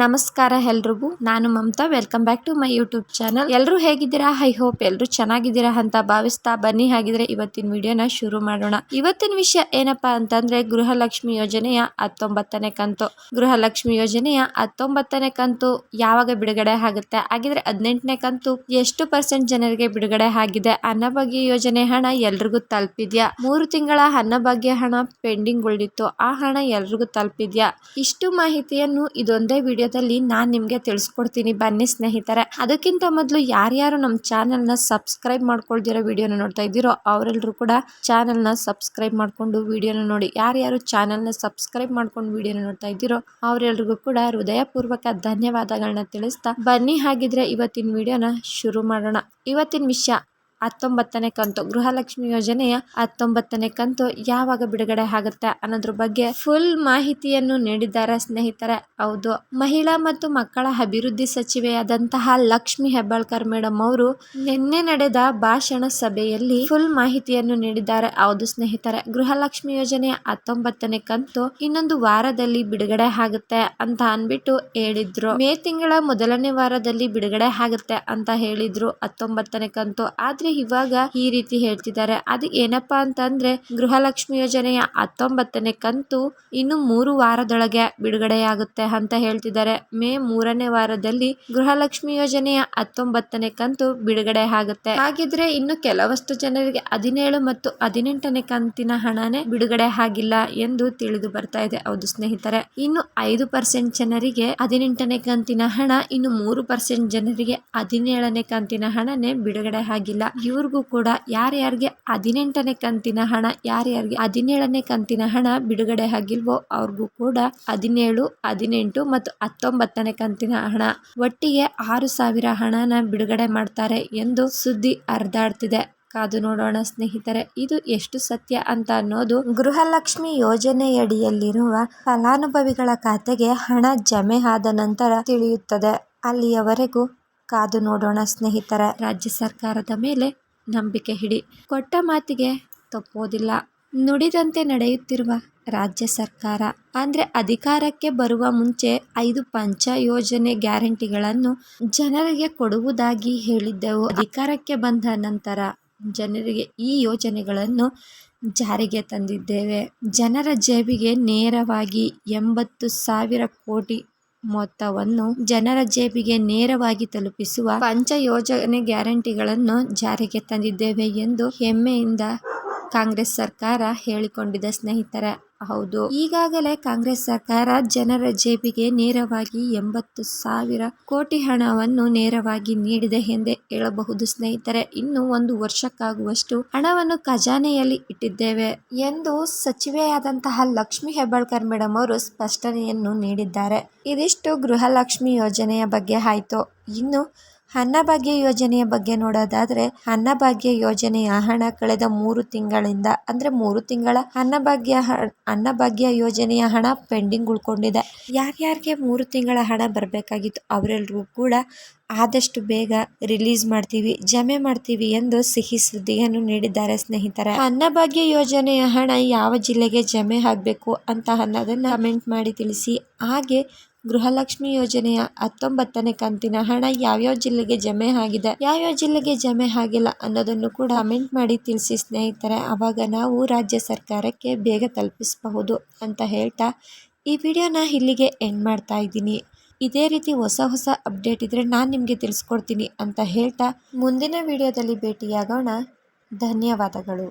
ನಮಸ್ಕಾರ ಎಲ್ರಿಗೂ. ನಾನು Mamata. Welcome back to my YouTube channel ಎಲ್ಲರೂ ಹೇಗಿದ್ದೀರಾ? ಐ ಹೋಪ್ ಎಲ್ಲರೂ ಚೆನ್ನಾಗಿದ್ದೀರಾ ಅಂತ ಭಾವಿಸ್ತಾ ಬನ್ನಿ. ಹಾಗಿದ್ರೆ ಇವತ್ತಿನ ವಿಡಿಯೋನ ಶುರು ಮಾಡೋಣ. ಇವತ್ತಿನ ವಿಷಯ ಏನಪ್ಪಾ ಅಂತಂದ್ರೆ, ಗೃಹಲಕ್ಷ್ಮಿ ಯೋಜನೆಯ ಹತ್ತೊಂಬತ್ತನೇ ಕಂತು. ಗೃಹಲಕ್ಷ್ಮಿ ಯೋಜನೆಯ ಹತ್ತೊಂಬತ್ತನೇ ಕಂತು ಯಾವಾಗ ಬಿಡುಗಡೆ ಆಗುತ್ತೆ? ಹಾಗಿದ್ರೆ ಹದಿನೆಂಟನೇ ಕಂತು ಎಷ್ಟು ಪರ್ಸೆಂಟ್ ಜನರಿಗೆ ಬಿಡುಗಡೆ ಆಗಿದೆ ಅನ್ನಭಾಗ್ಯ ಯೋಜನೆ ಹಣ ಎಲ್ರಿಗೂ ತಲುಪಿದ್ಯಾ? ಮೂರು ತಿಂಗಳ ಅನ್ನಭಾಗ್ಯ ಹಣ ಪೆಂಡಿಂಗ್ ಉಳಿದಿತ್ತು. ಆ ಹಣ ಎಲ್ರಿಗೂ ತಲುಪಿದ್ಯಾ? ಇಷ್ಟು ಮಾಹಿತಿಯನ್ನು ಇದೊಂದೇ ವಿಡಿಯೋದಲ್ಲಿ ನಾನು ನಿಮಗೆ ತಿಳಿಸ್ಕೊಡ್ತೀನಿ. ಬನ್ನಿ ಸ್ನೇಹಿತರೆ. ಅದಕ್ಕಿಂತ ಮೊದಲು ಯಾರ್ಯಾರು ನಮ್ಮ ಚಾನೆಲ್ನ ಸಬ್ಸ್ಕ್ರೈಬ್ ಮಾಡ್ಕೊಳ್ದಿರೋ ವಿಡಿಯೋನ ನೋಡ್ತಾ ಇದ್ದೀರೋ ಅವರೆಲ್ಲರೂ ಕೂಡ ಚಾನೆಲ್ನ ಸಬ್ಸ್ಕ್ರೈಬ್ ಮಾಡಿಕೊಂಡು ವಿಡಿಯೋನ ನೋಡಿ. ಯಾರ್ಯಾರು ಚಾನೆಲ್ನ ಸಬ್ಸ್ಕ್ರೈಬ್ ಮಾಡ್ಕೊಂಡು ವಿಡಿಯೋನ ನೋಡ್ತಾ ಇದ್ದೀರೋ ಅವರೆಲ್ಲರಿಗೂ ಕೂಡ ಹೃದಯಪೂರ್ವಕ ಧನ್ಯವಾದಗಳನ್ನ ತಿಳಿಸ್ತಾ ಬನ್ನಿ. ಹಾಗಿದ್ರೆ ಇವತ್ತಿನ ವಿಡಿಯೋನ ಶುರು ಮಾಡೋಣ. ಇವತ್ತಿನ ವಿಷಯ. ಹತ್ತೊಂಬತ್ತನೇ ಕಂತು. ಗೃಹಲಕ್ಷ್ಮಿ ಯೋಜನೆಯ ಹತ್ತೊಂಬತ್ತನೇ ಕಂತು ಯಾವಾಗ ಬಿಡುಗಡೆ ಆಗುತ್ತೆ ಅನ್ನೋದ್ರ ಬಗ್ಗೆ ಫುಲ್ ಮಾಹಿತಿಯನ್ನು ನೀಡಿದ್ದಾರೆ ಸ್ನೇಹಿತರೆ. ಹೌದು, ಮಹಿಳಾ ಮತ್ತು ಮಕ್ಕಳ ಅಭಿವೃದ್ಧಿ ಸಚಿವೆಯಾದಂತಹ ಲಕ್ಷ್ಮಿ ಹೆಬ್ಬಾಳ್ಕರ್ ಮೇಡಮ್ ಅವರು ನಿನ್ನೆ ನಡೆದ ಭಾಷಣ ಸಭೆಯಲ್ಲಿ ಫುಲ್ ಮಾಹಿತಿಯನ್ನು ನೀಡಿದ್ದಾರೆ. ಹೌದು ಸ್ನೇಹಿತರೆ, ಗೃಹಲಕ್ಷ್ಮಿ ಯೋಜನೆಯ ಹತ್ತೊಂಬತ್ತನೇ ಕಂತು ಇನ್ನೊಂದು ವಾರದಲ್ಲಿ ಬಿಡುಗಡೆ ಆಗುತ್ತೆ ಅಂತ ಅನ್ಬಿಟ್ಟು ಹೇಳಿದ್ರು. ಮೇ ತಿಂಗಳ ಮೊದಲನೇ ವಾರದಲ್ಲಿ ಬಿಡುಗಡೆ ಆಗುತ್ತೆ ಅಂತ ಹೇಳಿದ್ರು ಹತ್ತೊಂಬತ್ತನೇ ಕಂತು. ಆದ್ರೆ ಇವಾಗ ಈ ರೀತಿ ಹೇಳ್ತಿದ್ದಾರೆ. ಅದು ಏನಪ್ಪಾ ಅಂತಂದ್ರೆ ಗೃಹಲಕ್ಷ್ಮಿ ಯೋಜನೆಯ ಹತ್ತೊಂಬತ್ತನೇ ಕಂತು ಇನ್ನು ಮೂರು ವಾರದೊಳಗೆ ಬಿಡುಗಡೆಯಾಗುತ್ತೆ ಅಂತ ಹೇಳ್ತಿದ್ದಾರೆ. ಮೇ ಮೂರನೇ ವಾರದಲ್ಲಿ ಗೃಹಲಕ್ಷ್ಮಿ ಯೋಜನೆಯ ಹತ್ತೊಂಬತ್ತನೇ ಕಂತು ಬಿಡುಗಡೆ ಆಗುತ್ತೆ. ಹಾಗಿದ್ರೆ ಇನ್ನು ಕೆಲವಷ್ಟು ಜನರಿಗೆ ಹದಿನೇಳು ಮತ್ತು ಹದಿನೆಂಟನೇ ಕಂತಿನ ಹಣನೇ ಬಿಡುಗಡೆ ಆಗಿಲ್ಲ ಎಂದು ತಿಳಿದು ಬರ್ತಾ ಇದೆ ಹೌದು ಸ್ನೇಹಿತರೆ. ಇನ್ನು ಐದು ಪರ್ಸೆಂಟ್ ಜನರಿಗೆ ಹದಿನೆಂಟನೇ ಕಂತಿನ ಹಣ, ಇನ್ನು ಮೂರು ಪರ್ಸೆಂಟ್ ಜನರಿಗೆ ಹದಿನೇಳನೇ ಕಂತಿನ ಹಣನೇ ಬಿಡುಗಡೆ ಆಗಿಲ್ಲ. ಇವ್ರಿಗೂ ಕೂಡ ಯಾರ್ಯಾರಿಗೆ ಹದಿನೆಂಟನೇ ಕಂತಿನ ಹಣ ಯಾರ್ಯಾರಿಗೆ ಹದಿನೇಳನೇ ಕಂತಿನ ಹಣ ಬಿಡುಗಡೆ ಆಗಿಲ್ವೋ ಅವ್ರಿಗೂ ಕೂಡ ಹದಿನೇಳು, ಹದಿನೆಂಟು ಮತ್ತು ಹತ್ತೊಂಬತ್ತನೇ ಕಂತಿನ ಹಣ ಒಟ್ಟಿಗೆ ಆರು ಸಾವಿರ ಹಣನ ಬಿಡುಗಡೆ ಮಾಡ್ತಾರೆ ಎಂದು ಸುದ್ದಿ ಹರಿದಾಡ್ತಿದೆ ಕಾದು ನೋಡೋಣ ಸ್ನೇಹಿತರೆ, ಇದು ಎಷ್ಟು ಸತ್ಯ ಅಂತ ಅನ್ನೋದು ಗೃಹಲಕ್ಷ್ಮಿ ಯೋಜನೆಯಡಿಯಲ್ಲಿರುವ ಫಲಾನುಭವಿಗಳ ಖಾತೆಗೆ ಹಣ ಜಮೆ ಆದ ನಂತರ ತಿಳಿಯುತ್ತದೆ. ಅಲ್ಲಿಯವರೆಗೂ ಕಾದು ನೋಡೋಣ ಸ್ನೇಹಿತರ. ರಾಜ್ಯ ಸರ್ಕಾರದ ಮೇಲೆ ನಂಬಿಕೆ ಹಿಡಿ. ಕೊಟ್ಟ ಮಾತಿಗೆ ತಪ್ಪೋದಿಲ್ಲ. ನುಡಿದಂತೆ ನಡೆಯುತ್ತಿರುವ ರಾಜ್ಯ ಸರ್ಕಾರ, ಅಂದರೆ ಅಧಿಕಾರಕ್ಕೆ ಬರುವ ಮುಂಚೆ ಐದು ಪಂಚ ಯೋಜನೆ ಗ್ಯಾರಂಟಿಗಳನ್ನು ಜನರಿಗೆ ಕೊಡುವುದಾಗಿ ಹೇಳಿದ್ದೆವು. ಅಧಿಕಾರಕ್ಕೆ ಬಂದ ನಂತರ ಜನರಿಗೆ ಈ ಯೋಜನೆಗಳನ್ನು ಜಾರಿಗೆ ತಂದಿದ್ದೇವೆ. ಜನರ ಜೇಬಿಗೆ ನೇರವಾಗಿ ಎಂಬತ್ತು ಸಾವಿರ ಕೋಟಿ ಮೊತ್ತವನ್ನು ಜನರ ಜೇಬಿಗೆ ನೇರವಾಗಿ ತಲುಪಿಸುವ ಪಂಚ ಯೋಜನೆ ಗ್ಯಾರಂಟಿಗಳನ್ನು ಜಾರಿಗೆ ತಂದಿದ್ದೇವೆ ಎಂದು ಹೆಮ್ಮೆಯಿಂದ ಕಾಂಗ್ರೆಸ್ ಸರ್ಕಾರ ಹೇಳಿಕೊಂಡಿದೆ ಸ್ನೇಹಿತರೆ. ಹೌದು, ಈಗಾಗಲೇ ಕಾಂಗ್ರೆಸ್ ಸರ್ಕಾರ ಜನರ ಜೇಬಿಗೆ ನೇರವಾಗಿ ಎಂಬತ್ತು ಸಾವಿರ ಕೋಟಿ ಹಣವನ್ನು ನೇರವಾಗಿ ನೀಡಿದೆ ಎಂದೇ ಹೇಳಬಹುದು ಸ್ನೇಹಿತರೆ. ಇನ್ನು ಒಂದು ವರ್ಷಕ್ಕಾಗುವಷ್ಟು ಹಣವನ್ನು ಖಜಾನೆಯಲ್ಲಿ ಇಟ್ಟಿದ್ದೇವೆ ಎಂದು ಸಚಿವೆಯಾದಂತಹ ಲಕ್ಷ್ಮಿ ಹೆಬ್ಬಾಳ್ಕರ್ ಮೇಡಮ್ ಅವರು ಸ್ಪಷ್ಟನೆಯನ್ನು ನೀಡಿದ್ದಾರೆ. ಇದಿಷ್ಟು ಗೃಹಲಕ್ಷ್ಮಿ ಯೋಜನೆಯ ಬಗ್ಗೆ ಆಯ್ತು. ಇನ್ನು ಅನ್ನಭಾಗ್ಯ ಯೋಜನೆಯ ಬಗ್ಗೆ ನೋಡೋದಾದ್ರೆ ಅನ್ನಭಾಗ್ಯ ಯೋಜನೆಯ ಹಣ ಕಳೆದ ಮೂರು ತಿಂಗಳಿಂದ, ಅಂದ್ರೆ ಮೂರು ತಿಂಗಳ ಅನ್ನಭಾಗ್ಯ ಅನ್ನಭಾಗ್ಯ ಯೋಜನೆಯ ಹಣ ಪೆಂಡಿಂಗ್ ಉಳ್ಕೊಂಡಿದೆ. ಯಾರ್ಯಾರಿಗೆ ಮೂರು ತಿಂಗಳ ಹಣ ಬರಬೇಕಾಗಿತ್ತು ಅವರೆಲ್ಲರಿಗೂ ಕೂಡ ಆದಷ್ಟು ಬೇಗ ರಿಲೀಸ್ ಮಾಡ್ತೀವಿ, ಜಮೆ ಮಾಡ್ತೀವಿ ಎಂದು ಸಿಹಿ ಸುದ್ದಿಯನ್ನು ನೀಡಿದ್ದಾರೆ ಸ್ನೇಹಿತರೆ. ಅನ್ನಭಾಗ್ಯ ಯೋಜನೆಯ ಹಣ ಯಾವ ಜಿಲ್ಲೆಗೆ ಜಮೆ ಆಗಬೇಕು ಅಂತ ಅನ್ನೋದನ್ನು ಕಮೆಂಟ್ ಮಾಡಿ ತಿಳಿಸಿ. ಹಾಗೆ ಗೃಹಲಕ್ಷ್ಮಿ ಯೋಜನೆಯ ಹತ್ತೊಂಬತ್ತನೇ ಕಂತಿನ ಹಣ ಯಾವ್ಯಾವ ಜಿಲ್ಲೆಗೆ ಜಮೆ ಆಗಿದೆ, ಯಾವ್ಯಾವ ಜಿಲ್ಲೆಗೆ ಜಮೆ ಆಗಿಲ್ಲ ಅನ್ನೋದನ್ನು ಕೂಡ ಕಮೆಂಟ್ ಮಾಡಿ ತಿಳಿಸಿ ಸ್ನೇಹಿತರೆ. ಅವಾಗ ನಾವು ರಾಜ್ಯ ಸರ್ಕಾರಕ್ಕೆ ಬೇಗ ತಲುಪಿಸಬಹುದು ಅಂತ ಹೇಳ್ತಾ ಈ ವಿಡಿಯೋನ ಇಲ್ಲಿಗೆ ಎಂಡ್ ಮಾಡ್ತಾ ಇದ್ದೀನಿ. ಇದೇ ರೀತಿ ಹೊಸ ಹೊಸ ಅಪ್ಡೇಟ್ ಇದ್ದರೆ ನಾನು ನಿಮಗೆ ತಿಳಿಸ್ಕೊಡ್ತೀನಿ ಅಂತ ಹೇಳ್ತಾ ಮುಂದಿನ ವಿಡಿಯೋದಲ್ಲಿ ಭೇಟಿಯಾಗೋಣ. ಧನ್ಯವಾದಗಳು.